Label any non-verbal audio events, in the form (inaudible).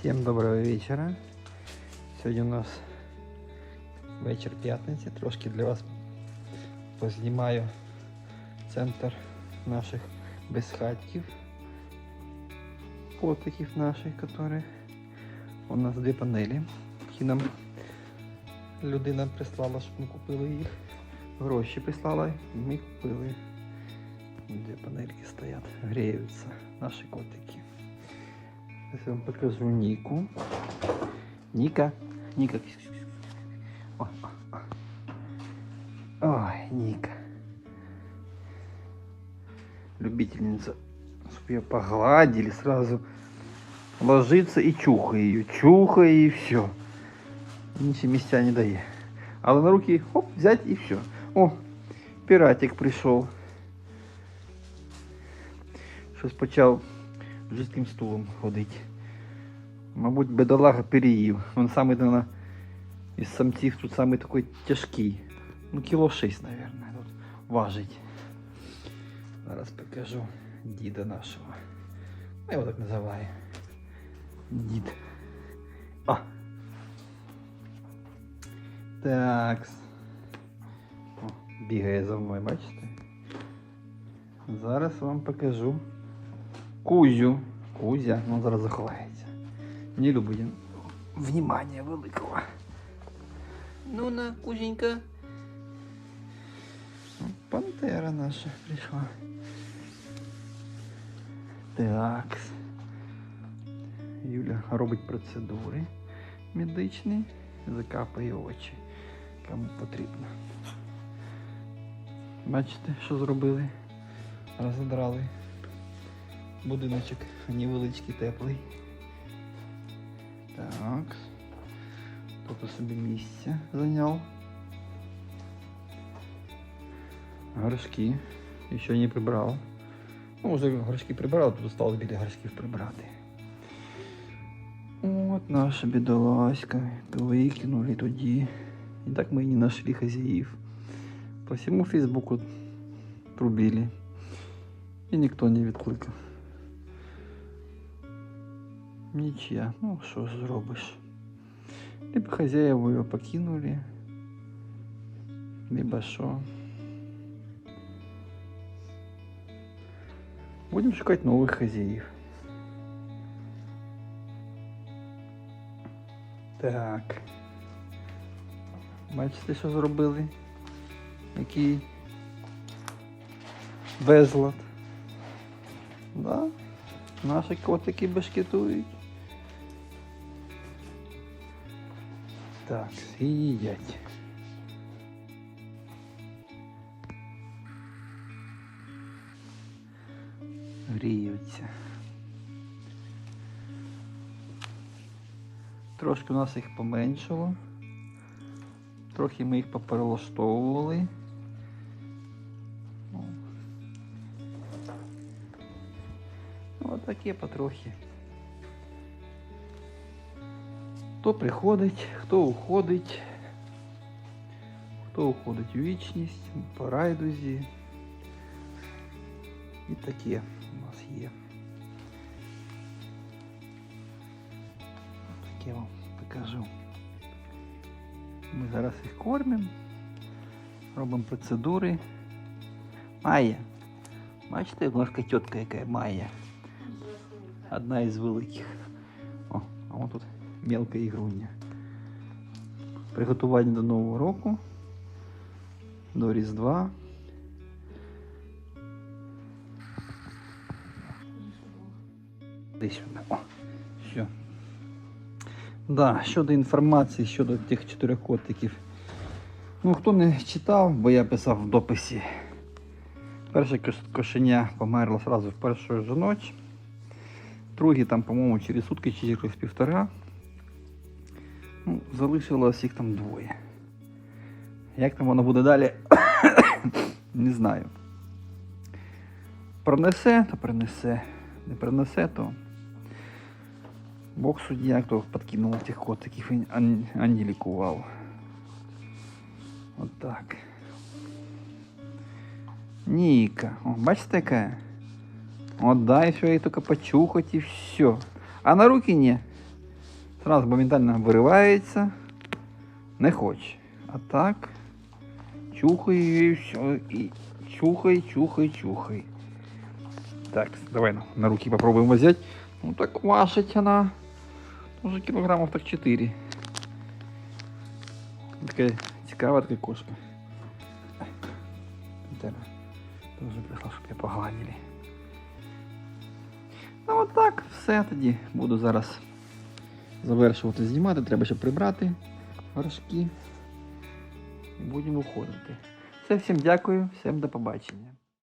Всім доброго вечора. Сьогодні у нас вечір п'ятниці. Трошки для вас познімаю центр наших безхатків. Котиків наших, которых у нас дві панелі. Які нам людина прислала, щоб ми купили їх. Гроші прислала, ми купили. Дві панельки стоять, гріються наші котики. Сейчас я вам покажу Нику. Ника. Ника. Ой, Ника. Любительница. Чтобы ее погладили, сразу ложится и чухай ее. Чухай и все. Ничего места не дає. Але на руки хоп, взять и все. О, пиратик пришел. Щось почав жидким стулом ходить. Мабуть, бедолага переїв. Він самий наверное, із самців тут самий такий тяжкий. Ну, кіло 6, мабуть, тут важить. Зараз покажу діда нашого. Я його так називаю. Дід. А. Так. Бігає за мною, бачите? Зараз вам покажу Кузю. Кузя, ну зараз заховається. Не любить він великого. Ну на, Кузенька. Пантера наша прийшла. Так. Юля робить процедури медичні, закапає очі, кому потрібно. Бачите, що зробили? Розідрали будиночок невеличкий теплий. Так. Тут собі місце зайняв. Горшки. Ще не прибрав. Ну, вже горшки прибрав, тут осталось біля горшків прибрати. От наша бідоласька. Викинули тоді. І так ми і не знайшли хазяїв. По всьому Фейсбуку трубили. І ніхто не відкликав. Нічия. Ну, що ж зробиш? Либо хозяева його покинули, либо що. Будемо шукати нових хазяїв. Так. Бачите, що зробили? Який безлад. Да? Наші котики бешкетують. Так, і. Гріються. Трошки у нас їх поменшало. Трохи ми їх поперелаштовували. Ну, Отаке потрохи. Хто приходить, хто уходить, хто уходить у вічність, по райдузі. І таке у нас є. Таке вам покажу. Ми зараз їх кормимо, робимо процедури. Майя. Бачите, ножка тітка яка Майя. Одна із великих. О, а вон тут мелка ігруня. Приготування до Нового року, до Різдва. Десь сюди. О, все. Да, щодо інформації щодо тих чотирьох котиків. Ну, хто не читав, бо я писав в дописі. Перше кошеня померло одразу в першу ж ніч. Другі там, по-моєму, через сутки чи через півтора. Ну, залишилось їх там двоє. Як там воно буде далі, (coughs) не знаю. Пронесе, то принесе. Не принесе, то Бог суддя, хто підкинув цих котиків, а не- а лікував. От так. Ника. О, бачите, яка? Вот да, и все, и только почухать, и все. А на руки не. Зразу моментально виривається. Не хоче. А так. Чухай і чухай, чухай, чухай. Так, давай на, руки попробуем взять. Ну так важить она. Уже килограммов так 4. Така цікава така кошка. Тоже прийшла, щоб я погладили. Ну от так, все тоді. Буду зараз завершувати знімати. Треба ще прибрати горшки. І будемо уходити. Все, всім дякую, всім до побачення.